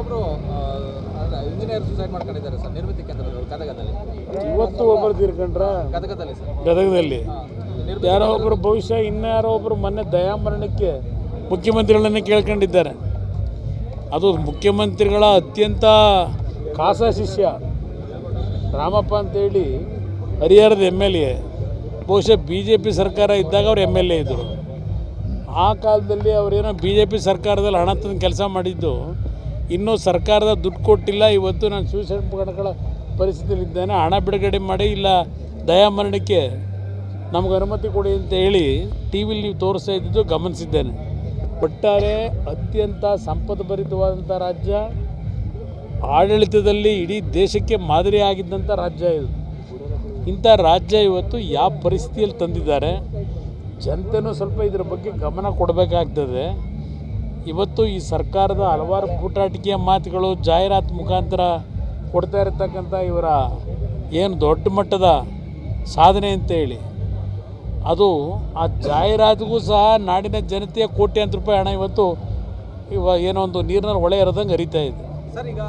ಒಬ್ರು engineer suicide ಮಾಡ್ಕೊಂಡಿದ್ದಾರೆ sir ನಿರ್ಮಿತಿ ಕೇಂದ್ರದಲ್ಲಿ ಗದಗದಲ್ಲಿ. ಇವತ್ತು ಒಬ್ಬರು ತೀರ್ಕೊಂಡ್ರ ಗದಗದಲ್ಲಿ ಸರ್. ಗದಗದಲ್ಲಿ? ಯಾರೋ ಒಬ್ಬರು ಬಹುಶಃ ಇನ್ಯಾರೋ ಒಬ್ಬರು ಮೊನ್ನೆ ದಯಾಮರಣಕ್ಕೆ ಮುಖ್ಯಮಂತ್ರಿಗಳನ್ನೇ ಕೇಳ್ಕೊಂಡಿದ್ದಾರೆ. ಅದು ಮುಖ್ಯಮಂತ್ರಿಗಳ ಅತ್ಯಂತ ಖಾಸ ಶಿಷ್ಯ. ರಾಮಪ್ಪ ಅಂತೇಳಿ ಹರಿಹರದ ಎಂ ಎಲ್ ಎ ಬಹುಶಃ ಬಿ ಜೆ ಪಿ ಸರ್ಕಾರ ಇದ್ದಾಗ ಅವ್ರು ಎಂ ಎಲ್ ಎ ಇದ್ದರು ಆ ಕಾಲದಲ್ಲಿ ಅವರೇನೋ ಬಿ ಜೆ ಪಿ ಸರ್ಕಾರದಲ್ಲಿ ಹಣ ತಂದು ಕೆಲಸ ಮಾಡಿದ್ದು ಇನ್ನೂ ಸರ್ಕಾರದ ದುಡ್ಡು ಕೊಟ್ಟಿಲ್ಲ. ಇವತ್ತು ನಾನು ಸೂಸೈಡ್ ಪ್ರಕರಣಗಳ ಪರಿಸ್ಥಿತಿಯಲ್ಲಿದ್ದೇನೆ. ಹಣ ಬಿಡುಗಡೆ ಮಾಡಿ ಇಲ್ಲ. ದಯಾಮರಣಕ್ಕೆ ನಮ್ಗೆ ಅನುಮತಿ ಕೊಡಿ ಅಂತ ಹೇಳಿ ಟಿ ವಿಲಿ ನೀವು ತೋರಿಸ್ತಾ ಇದ್ದಿದ್ದು ಗಮನಿಸಿದ್ದೇನೆ. ಒಟ್ಟಾರೆ ಅತ್ಯಂತ ಸಂಪದ್ಭರಿತವಾದಂಥ ರಾಜ್ಯ, ಆಡಳಿತದಲ್ಲಿ ಇಡೀ ದೇಶಕ್ಕೆ ಮಾದರಿ ಆಗಿದ್ದಂಥ ರಾಜ್ಯ ಇದು. ಇಂಥ ರಾಜ್ಯ ಇವತ್ತು ಯಾವ ಪರಿಸ್ಥಿತಿಯಲ್ಲಿ ತಂದಿದ್ದಾರೆ? ಜನತೆನೂ ಸ್ವಲ್ಪ ಇದರ ಬಗ್ಗೆ ಗಮನ ಕೊಡಬೇಕಾಗ್ತದೆ. ಇವತ್ತು ಈ ಸರ್ಕಾರದ ಹಲವಾರು ಬೂಟಾಟಿಕೆಯ ಮಾತುಗಳು ಜಾಹೀರಾತು ಮುಖಾಂತರ ಕೊಡ್ತಾ ಇರತಕ್ಕಂಥ ಇವರ ಏನು ದೊಡ್ಡ ಮಟ್ಟದ ಸಾಧನೆ ಅಂತೇಳಿ, ಅದು ಆ ಜಾಹೀರಾತಿಗೂ ಸಹ ನಾಡಿನ ಜನತೆಯ ಕೋಟ್ಯಾಂತರ ರೂಪಾಯಿ ಹಣ ಇವತ್ತು ಇವಾಗ ಏನೋ ಒಂದು ನೀರಿನಲ್ಲಿ ಹೊಳೆ ಇರೋದಂಗೆ ಹರಿತಾ ಇದೆ. ಸರ್, ಈಗ